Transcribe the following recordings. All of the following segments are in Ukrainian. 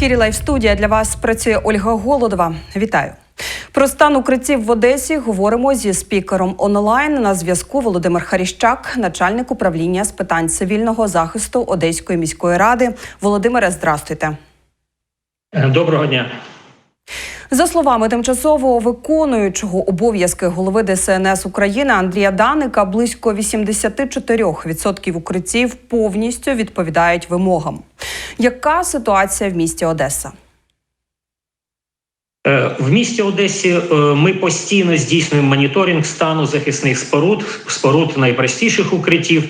ефірі Лайв студія для вас працює Ольга Голодова. Вітаю. Про стан укриттів в Одесі говоримо зі спікером онлайн. На зв'язку Володимир Харіщак, начальник управління з питань цивільного захисту Одеської міської ради. Володимире, здрастуйте. Доброго дня. За словами тимчасово виконуючого обов'язки голови ДСНС України Андрія Даника, близько 84% укриттів повністю відповідають вимогам. Яка ситуація в місті Одеса? Е, В місті Одесі е, ми постійно здійснюємо моніторинг стану захисних споруд, споруд найпростіших укриттів.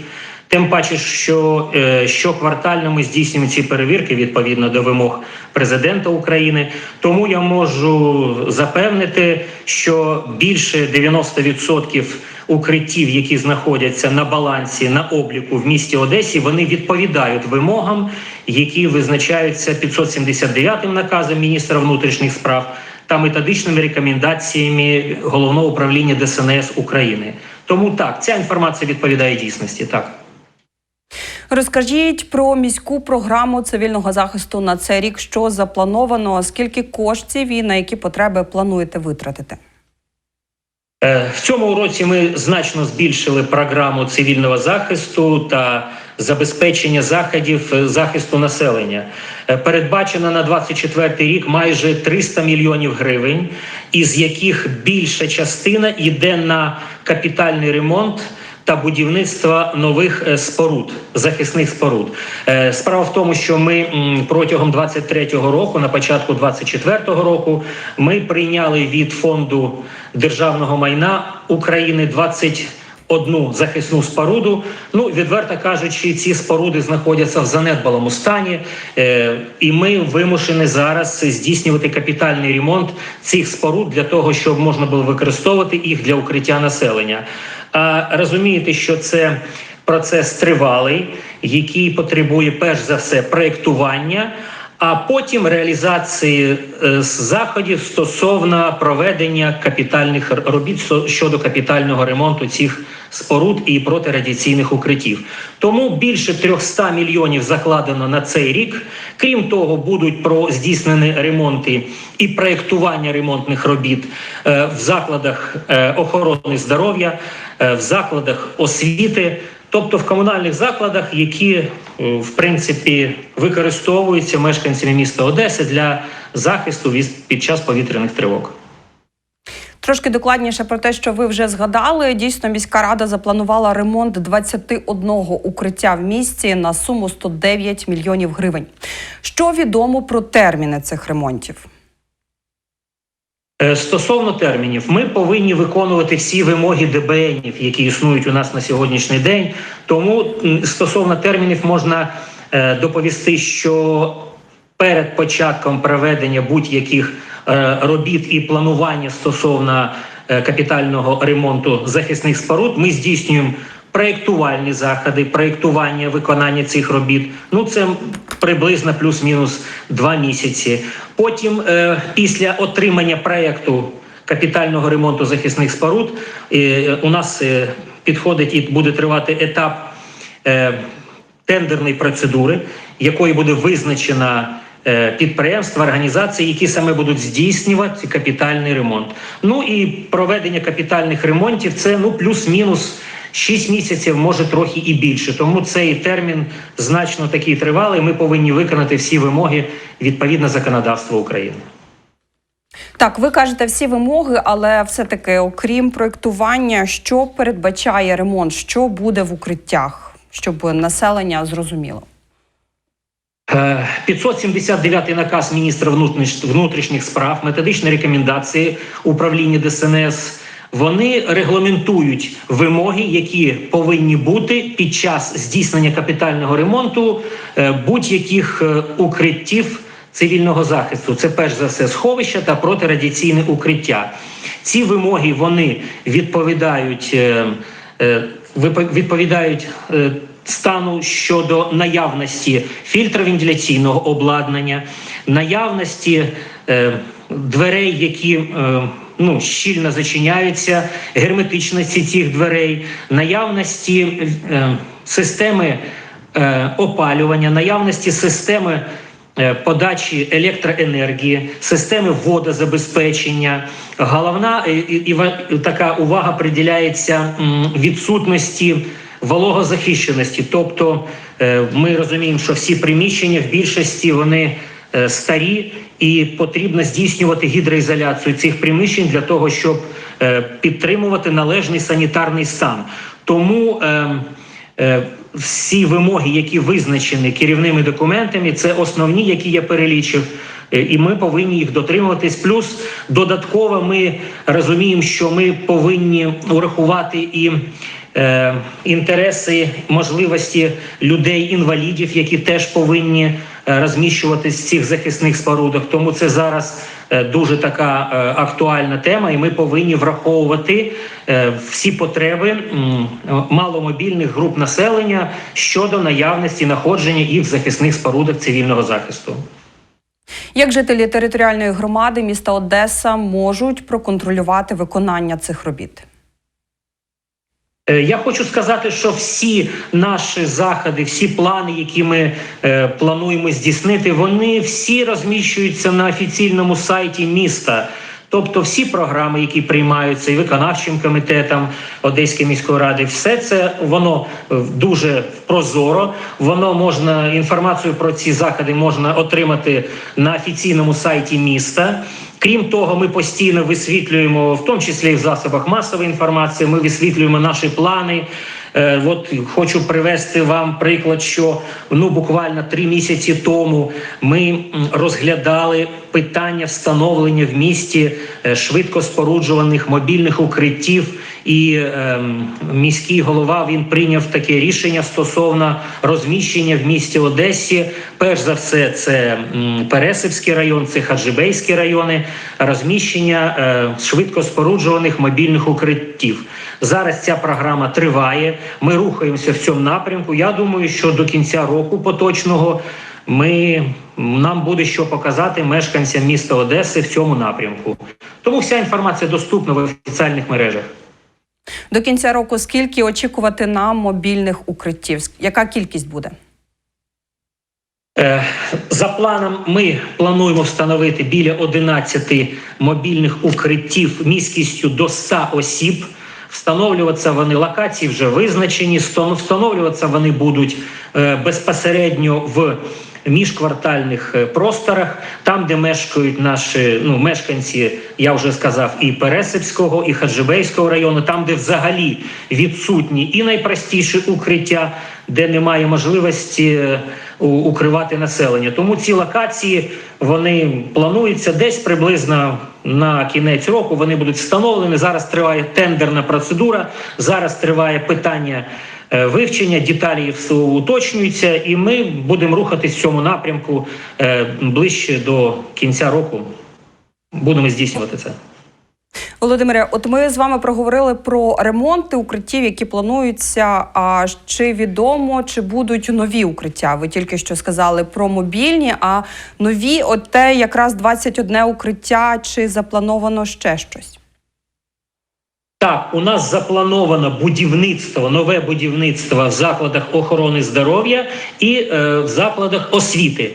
Тим паче, що е, щоквартально ми здійснюємо ці перевірки відповідно до вимог президента України. Тому я можу запевнити, що більше 90% укриттів, які знаходяться на балансі на обліку в місті Одесі, вони відповідають вимогам, які визначаються 579 наказом міністра внутрішніх справ та методичними рекомендаціями головного управління ДСНС України. Тому так, ця інформація відповідає дійсності. Так. Розкажіть про міську програму цивільного захисту на цей рік, що заплановано, скільки коштів і на які потреби плануєте витратити? Е, В цьому році ми значно збільшили програму цивільного захисту та забезпечення заходів е, захисту населення. Е, Передбачено на 24 рік майже 300 мільйонів гривень, із яких більша частина йде на капітальний ремонт. Та будівництва нових е, споруд, захисних споруд. Е, Справа в тому, що ми протягом 23-го року, на початку 24-го року, ми прийняли від фонду державного майна України 21 захисну споруду. Ну, відверто кажучи, ці споруди знаходяться в занедбалому стані, е, і ми вимушені зараз здійснювати капітальний ремонт цих споруд для того, щоб можна було використовувати їх для укриття населення. А розумієте, що це процес тривалий, який потребує перш за все проєктування, а потім реалізації е, заходів стосовно проведення капітальних робіт щодо капітального ремонту цих споруд і протирадіаційних укриттів. Тому більше 300 мільйонів закладено на цей рік. Крім того, будуть про здійснені ремонти і проєктування ремонтних робіт е, в закладах е, охорони здоров'я, в закладах освіти. Тобто в комунальних закладах, які в принципі використовуються мешканцями міста Одеси для захисту під час повітряних тривог. Трошки докладніше про те, що ви вже згадали. Дійсно, міська рада запланувала ремонт 21 укриття в місті на суму 109 мільйонів гривень. Що відомо про терміни цих ремонтів? Е, Стосовно термінів, ми повинні виконувати всі вимоги ДБНів, які існують у нас на сьогоднішній день. Тому стосовно термінів можна е, доповісти, що перед початком проведення будь-яких е, робіт і планування стосовно капітального ремонту захисних споруд, ми здійснюємо проєктувальні заходи, проєктування виконання цих робіт. Ну це приблизно плюс-мінус два місяці. Потім, е, після отримання проєкту капітального ремонту захисних споруд, е, у нас е, підходить і буде тривати етап е, тендерної процедури, якою буде визначена е, підприємства, організації, які саме будуть здійснювати капітальний ремонт. Ну і проведення капітальних ремонтів це ну плюс-мінус 6 місяців, може трохи і більше. Тому цей термін значно такий тривалий. Ми повинні виконати всі вимоги відповідно законодавства України. Так, ви кажете всі вимоги, але все-таки, окрім проєктування, що передбачає ремонт, що буде в укриттях, щоб населення зрозуміло. Е, 579 наказ міністра внутрішніх справ, методичні рекомендації управління ДСНС. Вони регламентують вимоги, які повинні бути під час здійснення капітального ремонту е, будь-яких е, укриттів цивільного захисту. Це перш за все сховища та протирадіаційне укриття. Ці вимоги вони відповідають е, відповідають стану щодо наявності фільтровентиляційного обладнання, наявності дверей, які ну, щільно зачиняються, герметичності цих дверей, наявності е, системи е, опалювання, наявності системи е, подачі електроенергії, системи водозабезпечення. Головна е, і, і, і така увага приділяється відсутності вологозахищеності. Тобто е, ми розуміємо, що всі приміщення в більшості вони старі, і потрібно здійснювати гідроізоляцію цих приміщень для того, щоб е, підтримувати належний санітарний стан. Тому е, е, всі вимоги, які визначені керівними документами, це основні, які я перелічив. Е, І ми повинні їх дотримуватись. Плюс додатково ми розуміємо, що ми повинні урахувати і е, інтереси, можливості людей-інвалідів, які теж повинні е, розміщуватись в цих захисних спорудах. Тому це зараз е, дуже така е, актуальна тема, і ми повинні враховувати е, всі потреби маломобільних груп населення щодо наявності знаходження їх в захисних спорудах цивільного захисту. Як жителі територіальної громади міста Одеса можуть проконтролювати виконання цих робіт? Е, Я хочу сказати, що всі наші заходи, всі плани, які ми е, плануємо здійснити, вони всі розміщуються на офіційному сайті міста. Тобто, всі програми, які приймаються і виконавчим комітетом Одеської міської ради, все це воно е, дуже прозоро. Воно можна інформацію про ці заходи можна отримати на офіційному сайті міста. Крім того, ми постійно висвітлюємо, в тому числі і в засобах масової інформації. Ми висвітлюємо наші плани. Е, от хочу привести вам приклад, що ну буквально три місяці тому ми розглядали питання встановлення в місті е, швидко споруджуваних мобільних укриттів. І е, міський голова він прийняв таке рішення стосовно розміщення в місті Одесі. Перш за все, це Пересипський район, це Хаджибейські райони, розміщення е, швидко споруджуваних мобільних укриттів. Зараз ця програма триває. Ми рухаємося в цьому напрямку. Я думаю, що до кінця року поточного ми нам буде що показати мешканцям міста Одеси в цьому напрямку. Тому вся інформація доступна в офіціальних мережах. До кінця року скільки очікувати нам мобільних укриттів? Яка кількість буде? Е, За планом, ми плануємо встановити біля 11 мобільних укриттів міськістю до 100 осіб. Встановлюватися вони локації вже визначені. Встановлюватися вони будуть е, безпосередньо в міжквартальних е, просторах, там, де мешкають наші ну, мешканці, я вже сказав, і Пересипського, і Хаджибейського району, там, де взагалі відсутні і найпростіші укриття, де немає можливості е, укривати населення. Тому ці локації вони плануються десь приблизно на кінець року. Вони будуть встановлені. Зараз триває тендерна процедура. Зараз триває питання вивчення, деталі все уточнюються, і ми будемо рухатись в цьому напрямку е, ближче до кінця року. Будемо здійснювати це. Володимире, от ми з вами проговорили про ремонти укриттів, які плануються. А чи відомо, чи будуть нові укриття? Ви тільки що сказали про мобільні, а нові, от те якраз 21 укриття, чи заплановано ще щось? Так, у нас заплановано будівництво, нове будівництво в закладах охорони здоров'я і е, в закладах освіти.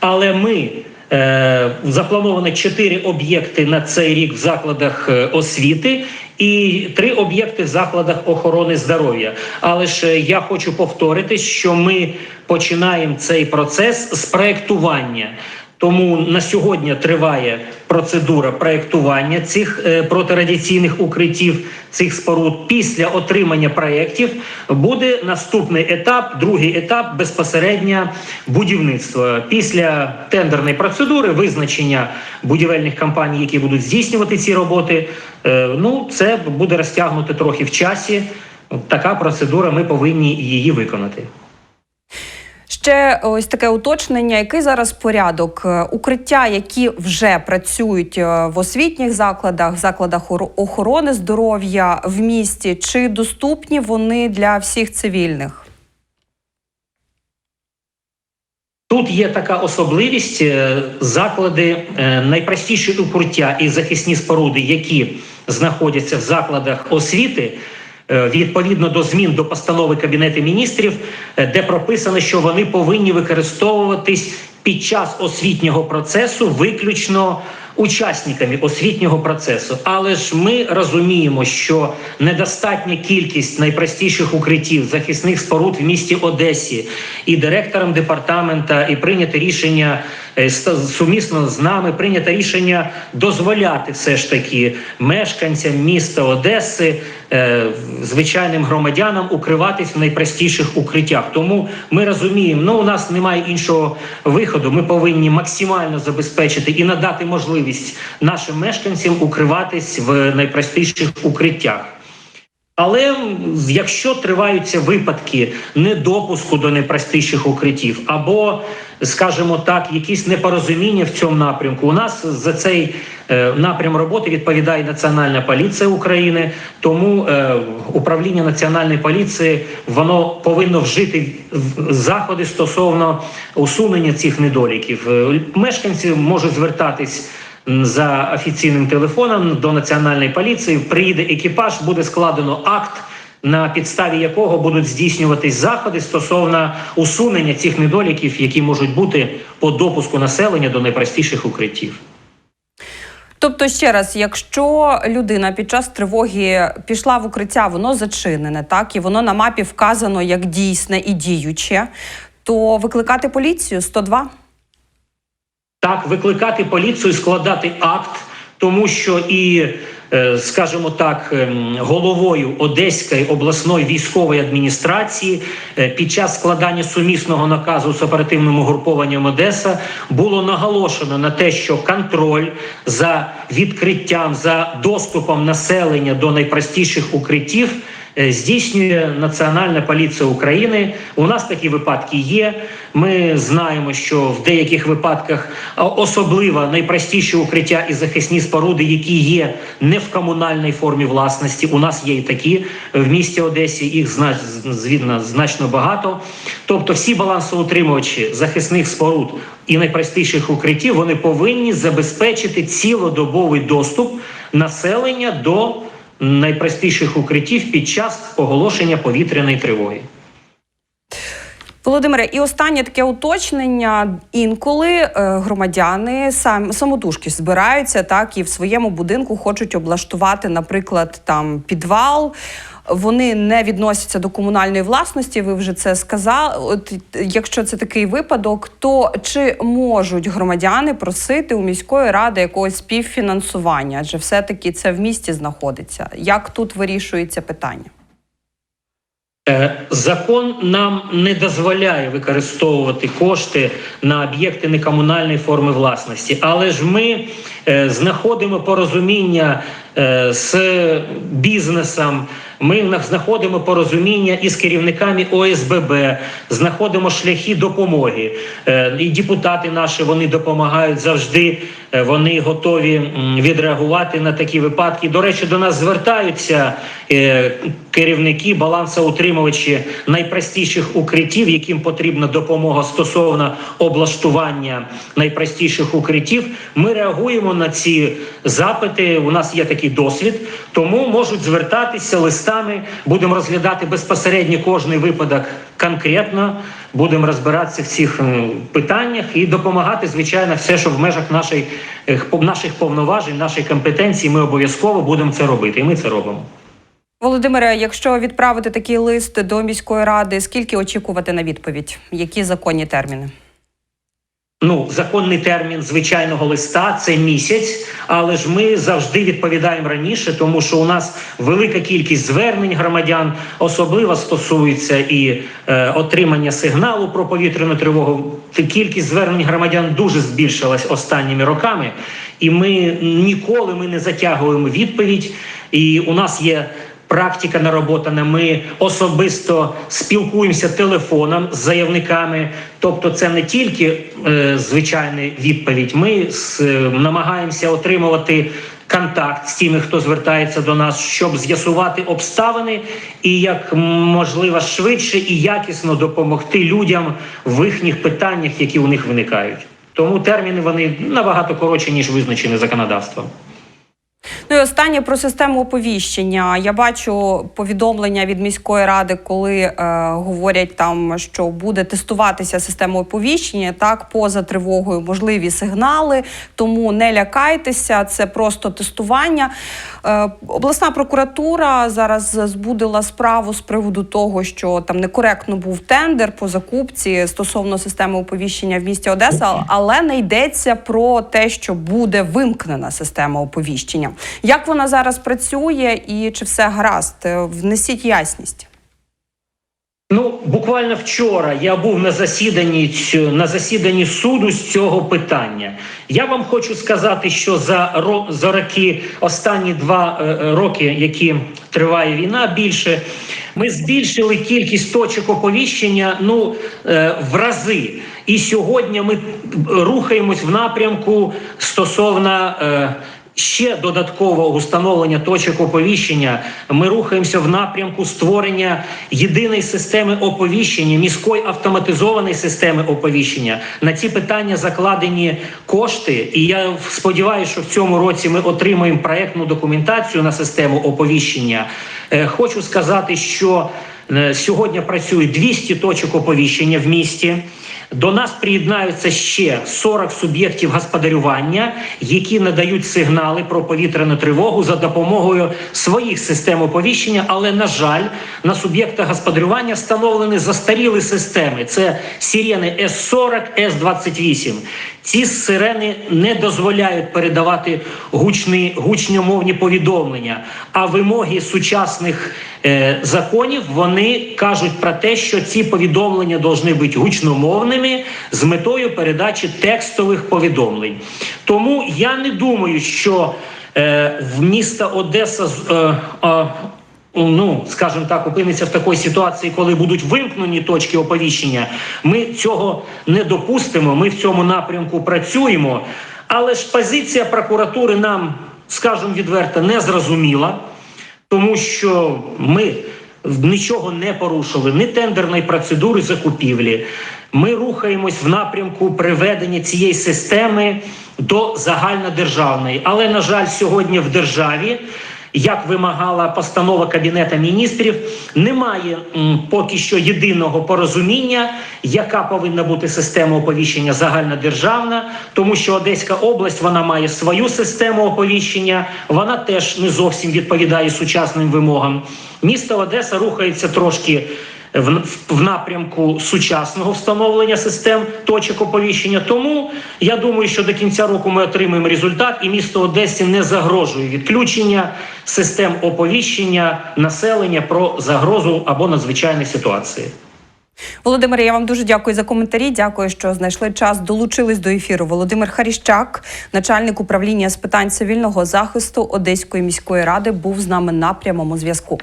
Але ми е, заплановано чотири об'єкти на цей рік в закладах е, освіти. І три об'єкти в закладах охорони здоров'я. Але ж е, я хочу повторити, що ми починаємо цей процес з проектування. Тому на сьогодні триває процедура проєктування цих е, протирадіаційних укриттів, цих споруд. Після отримання проєктів буде наступний етап, другий етап безпосередньо будівництва. Після тендерної процедури визначення будівельних компаній, які будуть здійснювати ці роботи. е, ну це буде розтягнути трохи в часі. Така процедура. Ми повинні її виконати. Ще ось таке уточнення. Який зараз порядок Е, укриття, які вже працюють е, в освітніх закладах, закладах охорони здоров'я в місті, чи доступні вони для всіх цивільних? Тут є така особливість: е, заклади, найпростіші укриття і захисні споруди, які знаходяться в закладах освіти. Е, Відповідно до змін до постанови Кабінету міністрів, е, де прописано, що вони повинні використовуватись під час освітнього процесу виключно учасниками освітнього процесу. Але ж ми розуміємо, що недостатня кількість найпростіших укриттів захисних споруд в місті Одесі і директором департамента, і прийнято рішення сумісно з нами прийнято рішення дозволяти все ж таки мешканцям міста Одеси, е, звичайним громадянам укриватись в найпростіших укриттях. Тому ми розуміємо, ну у нас немає іншого виходу. Ми повинні максимально забезпечити і надати можливість нашим мешканцям укриватись в найпростіших укриттях. Але якщо триваються випадки недопуску до найпростіших укриттів, або, скажімо так, якісь непорозуміння в цьому напрямку, у нас за цей е, напрям роботи відповідає Національна поліція України. Тому е, управління національної поліції воно повинно вжити заходи стосовно усунення цих недоліків. Е, Мешканці можуть звертатись за офіційним телефоном до національної поліції. Приїде екіпаж, буде складено акт. На підставі якого будуть здійснюватись заходи стосовно усунення цих недоліків, які можуть бути по допуску населення до найпростіших укриттів. Тобто, ще раз, якщо людина під час тривоги пішла в укриття, воно зачинене, так і воно на мапі вказано як дійсне і діюче, то викликати поліцію 102? Так, викликати поліцію, складати акт, тому що і, е, скажімо так, ем, головою Одеської обласної військової адміністрації е, під час складання сумісного наказу з оперативним угрупованням Одеса було наголошено на те, що контроль за відкриттям за доступом населення до найпростіших укриттів. Е, Здійснює Національна поліція України. У нас такі випадки є. Ми знаємо, що в деяких випадках особливо найпростіші укриття і захисні споруди, які є не в комунальній формі власності. У нас є і такі в місті Одесі. Їх звідно значно багато. Тобто, всі балансоутримувачі захисних споруд і найпростіших укриттів вони повинні забезпечити цілодобовий доступ населення до найпростіших укриттів під час оголошення повітряної тривоги. Володимире, і останнє таке уточнення. Інколи е, громадяни сам самотужки збираються, так і в своєму будинку хочуть облаштувати, наприклад, там підвал. Вони не відносяться до комунальної власності. Ви вже це сказали. От якщо це такий випадок, то чи можуть громадяни просити у міської ради якогось співфінансування? Адже все-таки це в місті знаходиться. Як тут вирішується питання? Е, Закон нам не дозволяє використовувати кошти на об'єкти некомунальної форми власності, але ж ми е, знаходимо порозуміння е, з бізнесом. Ми знаходимо порозуміння із керівниками ОСББ, знаходимо шляхи допомоги. Е, І депутати наші вони допомагають завжди. е, Вони готові відреагувати на такі випадки. До речі, до нас звертаються е, керівники, балансоутримувачі найпростіших укриттів, яким потрібна допомога стосовно облаштування найпростіших укриттів. Ми реагуємо на ці запити. У нас є такий досвід, тому можуть звертатися листами. Будемо розглядати безпосередньо кожний випадок конкретно. Будемо розбиратися в цих е, питаннях і допомагати, звичайно, все, що в межах нашої, е, наших повноважень, нашої компетенції, ми обов'язково будемо це робити, і ми це робимо. Володимире, якщо відправити такий лист до міської ради, скільки очікувати на відповідь? Які законні терміни? Ну, законний термін звичайного листа це місяць, але ж ми завжди відповідаємо раніше, тому що у нас велика кількість звернень громадян, особливо стосується і е, отримання сигналу про повітряну тривогу. Кількість звернень громадян дуже збільшилась останніми роками, і ми ніколи ми не затягуємо відповідь. І у нас є практика нароботана. Ми особисто спілкуємося телефоном з заявниками. Тобто, це не тільки е, звичайна відповідь. Ми с- е, намагаємося отримувати. Контакт з тими, хто звертається до нас, щоб з'ясувати обставини і як можливо швидше і якісно допомогти людям в їхніх питаннях, які у них виникають. Тому терміни вони набагато коротші ніж визначені законодавством. Ну і останнє про систему оповіщення. Я бачу повідомлення від міської ради, коли е, говорять там, що буде тестуватися система оповіщення. Так, поза тривогою можливі сигнали. Тому не лякайтеся, це просто тестування. Е, обласна прокуратура зараз збудила справу з приводу того, що там некоректно був тендер по закупці стосовно системи оповіщення в місті Одеса, але не йдеться про те, що буде вимкнена система оповіщення. Як вона зараз працює і чи все гаразд? Е, Внесіть ясність. Ну, буквально вчора я був на засіданні на засіданні суду з цього питання. Я вам хочу сказати, що за за роки, останні два е, е, роки, які триває війна, більше ми збільшили кількість точок оповіщення ну в рази. І сьогодні ми рухаємось в напрямку стосовно. Ще додаткового установлення точок оповіщення. Ми рухаємося в напрямку створення єдиної системи оповіщення, міської автоматизованої системи оповіщення. На ці питання закладені кошти, і я сподіваюся, що в цьому році ми отримаємо проектну документацію на систему оповіщення. Е, Хочу сказати, що е, сьогодні працює 200 точок оповіщення в місті. До нас приєднаються ще 40 суб'єктів господарювання, які надають сигнали про повітряну тривогу за допомогою своїх систем оповіщення. Але на жаль, на суб'єктах господарювання встановлені застаріли системи. Це сирени С-40, С-28. Ці сирени не дозволяють передавати гучні гучномовні повідомлення. А вимоги сучасних законів вони кажуть про те, що ці повідомлення повинні бути гучномовними з метою передачі текстових повідомлень. Тому я не думаю, що е, в міста Одеса е, е, ну, скажімо так, опиниться в такій ситуації, коли будуть вимкнені точки оповіщення. Ми цього не допустимо. Ми в цьому напрямку працюємо. Але ж позиція прокуратури нам, скажімо відверто, не зрозуміла, тому що ми нічого не порушили, ні тендерної процедури закупівлі. Ми рухаємось в напрямку приведення цієї системи до загальнодержавної. Але, на жаль, сьогодні в державі як вимагала постанова Кабінета міністрів, немає поки що єдиного порозуміння, яка повинна бути система оповіщення загальнодержавна, тому що Одеська область вона має свою систему оповіщення, вона теж не зовсім відповідає сучасним вимогам. Місто Одеса рухається трошки. В, напрямку сучасного встановлення систем точок оповіщення. Тому я думаю, що до кінця року ми отримаємо результат, і місто Одесі не загрожує відключення систем оповіщення населення про загрозу або надзвичайні ситуації. Володимире, я вам дуже дякую за коментарі. Дякую, що знайшли час, долучились до ефіру. Володимир Харіщак, начальник управління з питань цивільного захисту Одеської міської ради, був з нами на прямому зв'язку.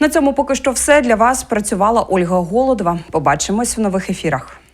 На цьому поки що все для вас працювала Ольга Голодова. Побачимось в нових ефірах.